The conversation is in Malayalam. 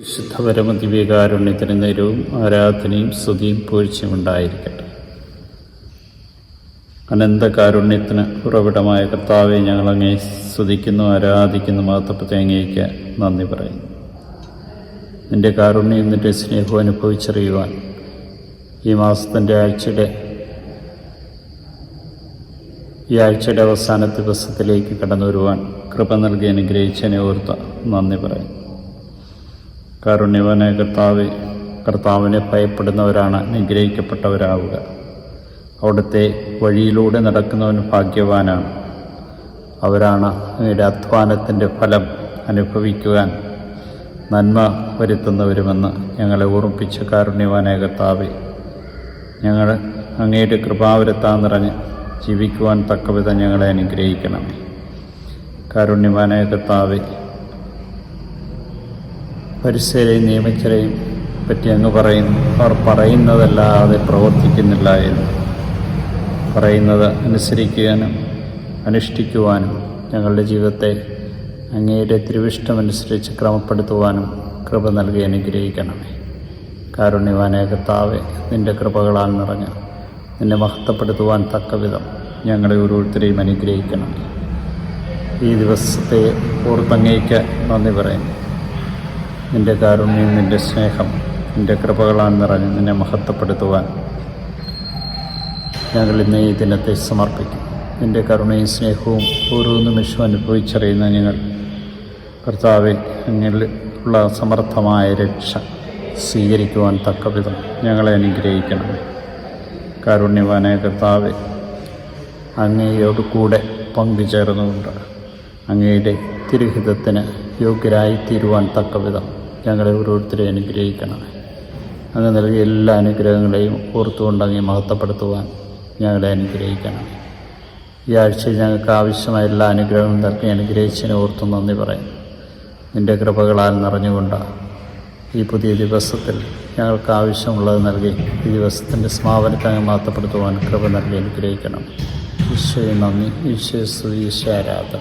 വിശുദ്ധ പരമദിവ്യകാരുണ്യത്തിന് നേരവും ആരാധനയും സ്തുതിയും പൂഴ്ചയും ഉണ്ടായിരിക്കട്ടെ. അനന്തകാരുണ്യത്തിന് ഉറവിടമായ കർത്താവെ ഞങ്ങൾ അങ്ങേ സ്തുതിക്കുന്നു ആരാധിക്കുന്നു മാത്രത്തെ അങ്ങേക്ക് നന്ദി പറയുന്നു. നിന്റെ കാരുണ്യം നിന്റെ സ്നേഹവും അനുഭവിച്ചറിയുവാൻ ഈ മാസത്തിന്റെ ആഴ്ചയുടെ ഈ ആഴ്ചയുടെ അവസാന ദിവസത്തിലേക്ക് കടന്നു വരുവാൻ കൃപ നൽകി അനുഗ്രഹിച്ചതിനെ ഓർത്ത് നന്ദി പറയുന്നു. കാരുണ്യവനെ കർത്താവ് കർത്താവിനെ ഭയപ്പെടുന്നവരാണ് നിഗ്രഹിക്കപ്പെട്ടവരാവുക. അവിടുത്തെ വഴിയിലൂടെ നടക്കുന്നവൻ ഭാഗ്യവാനാണ്. അവരാണ് അങ്ങയുടെ അധ്വാനത്തിന്റെ ഫലം അനുഭവിക്കുവാൻ നന്മ വരുത്തുന്നവരുമെന്ന് ഞങ്ങളെ ഓർമ്മിപ്പിച്ച കാരുണ്യവാനായ കർത്താവെ ഞങ്ങൾ അങ്ങയുടെ കൃപാവരത്താൻ നിറഞ്ഞ് ജീവിക്കുവാൻ തക്കവിധം ഞങ്ങളെ അനുഗ്രഹിക്കണമേ കാരുണ്യവാനായ കർത്താവെ പരിസരെയും നിയമിച്ചരെയും പറ്റി അങ്ങ് പറയുന്നു. അവർ പറയുന്നതല്ലാതെ പ്രവർത്തിക്കുന്നില്ല എന്ന്. പറയുന്നത് അനുസരിക്കുവാനും അനുഷ്ഠിക്കുവാനും ഞങ്ങളുടെ ജീവിതത്തെ അങ്ങയുടെ തിരുവിഷ്ടമനുസരിച്ച് ക്രമപ്പെടുത്തുവാനും കൃപ നൽകി അനുഗ്രഹിക്കണമേ. കാരുണ്യവാനായ കർത്താവെ നിന്റെ കൃപകളാൽ നിറഞ്ഞ് നിന്നെ മഹത്വപ്പെടുത്തുവാൻ തക്കവിധം ഞങ്ങളെ ഓരോരുത്തരെയും അനുഗ്രഹിക്കണമേ. ഈ ദിവസത്തെ ഓർത്തങ്ങേക്ക് നന്ദി പറയുന്നു. നിന്റെ കാരുണ്യം നിന്റെ സ്നേഹം നിന്റെ കൃപകളാൽ നിറഞ്ഞ് നിന്നെ മഹത്വപ്പെടുത്തുവാൻ ഞങ്ങൾ ഇന്ന് ഈ ദിനത്തെ സമർപ്പിക്കും. നിന്റെ കരുണയും സ്നേഹവും ഓരോ നിമിഷവും അനുഭവിച്ചറിയുന്ന ഞങ്ങൾ. കർത്താവെ അങ്ങിൽ ഉള്ള സമർത്ഥമായ രക്ഷ സ്വീകരിക്കുവാൻ തക്കവിധം ഞങ്ങളെ അനുഗ്രഹിക്കണം കാരുണ്യവാനായ കർത്താവെ അങ്ങയോട് കൂടെ പങ്കുചേർന്നുകൊണ്ട് അങ്ങയുടെ തിരുഹിതത്തിന് യോഗ്യരായി തീരുവാൻ തക്കവിധം ഞങ്ങളെ ഓരോരുത്തരെ അനുഗ്രഹിക്കണമേ അങ്ങ് നൽകിയ എല്ലാ അനുഗ്രഹങ്ങളെയും ഓർത്തുകൊണ്ടങ്ങി മഹത്വപ്പെടുത്തുവാൻ ഞങ്ങളെ അനുഗ്രഹിക്കണം. ഈ ആഴ്ചയിൽ ഞങ്ങൾക്ക് ആവശ്യമായ എല്ലാ അനുഗ്രഹങ്ങളും നൽകി അനുഗ്രഹിച്ചതിനെ ഓർത്തു നന്ദി പറയും നിന്റെ കൃപകളാൽ നിറഞ്ഞുകൊണ്ട് ഈ പുതിയ ദിവസത്തിൽ ഞങ്ങൾക്ക് ആവശ്യമുള്ളത് നൽകി ഈ ദിവസത്തിന്റെ സമാപനത്തെ മഹത്വപ്പെടുത്തുവാൻ കൃപ നൽകി അനുഗ്രഹിക്കണം. ഈശോയെ നന്ദി. ഈശോ സ്തുതി. ഈശോ ആരാധന.